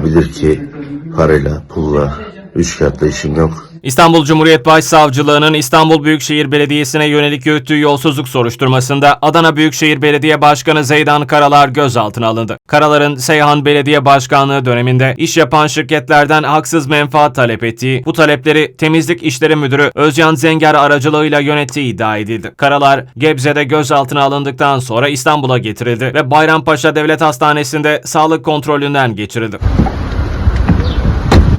olabilir ki parayla, pulla, üç kağıtla işim yok. İstanbul Cumhuriyet Başsavcılığı'nın İstanbul Büyükşehir Belediyesi'ne yönelik yürüttüğü yolsuzluk soruşturmasında Adana Büyükşehir Belediye Başkanı Zeydan Karalar gözaltına alındı. Karalar'ın Seyhan Belediye Başkanlığı döneminde iş yapan şirketlerden haksız menfaat talep ettiği, bu talepleri Temizlik İşleri Müdürü Özcan Zenger aracılığıyla yönettiği iddia edildi. Karalar, Gebze'de gözaltına alındıktan sonra İstanbul'a getirildi ve Bayrampaşa Devlet Hastanesi'nde sağlık kontrolünden geçirildi.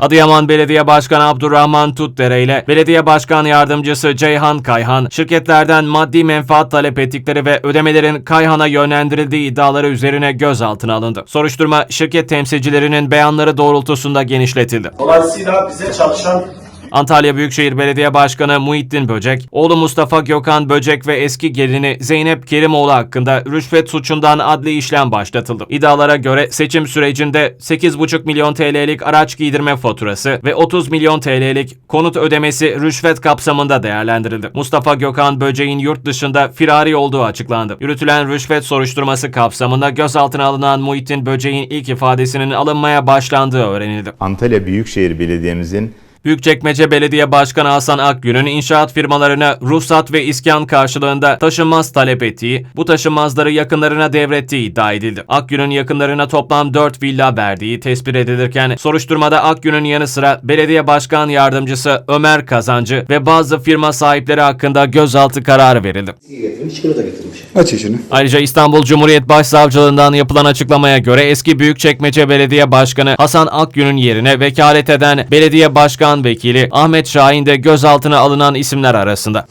Adıyaman Belediye Başkanı Abdurrahman Tutdere ile Belediye Başkan Yardımcısı Ceyhan Kayhan, şirketlerden maddi menfaat talep ettikleri ve ödemelerin Kayhan'a yönlendirildiği iddiaları üzerine gözaltına alındı. Soruşturma şirket temsilcilerinin beyanları doğrultusunda genişletildi. Dolayısıyla bize çalışan Antalya Büyükşehir Belediye Başkanı Muhittin Böcek, oğlu Mustafa Gökhan Böcek ve eski gelini Zeynep Kerimoğlu hakkında rüşvet suçundan adli işlem başlatıldı. İddialara göre seçim sürecinde 8,5 milyon TL'lik araç giydirme faturası ve 30 milyon TL'lik konut ödemesi rüşvet kapsamında değerlendirildi. Mustafa Gökhan Böcek'in yurt dışında firari olduğu açıklandı. Yürütülen rüşvet soruşturması kapsamında gözaltına alınan Muhittin Böcek'in ilk ifadesinin alınmaya başlandığı öğrenildi. Antalya Büyükşehir Belediye'mizin Büyükçekmece Belediye Başkanı Hasan Akgün'ün inşaat firmalarına ruhsat ve iskan karşılığında taşınmaz talep ettiği, bu taşınmazları yakınlarına devrettiği iddia edildi. Akgün'ün yakınlarına toplam 4 villa verdiği tespit edilirken soruşturmada Akgün'ün yanı sıra Belediye Başkan Yardımcısı Ömer Kazancı ve bazı firma sahipleri hakkında gözaltı kararı verildi. getirmiş, çikolata getirmiş. Aç içini. Ayrıca İstanbul Cumhuriyet Başsavcılığından yapılan açıklamaya göre eski Büyükçekmece Belediye Başkanı Hasan Akgün'ün yerine vekalet eden Belediye Başkan Vekili Ahmet Şahin de gözaltına alınan isimler arasında.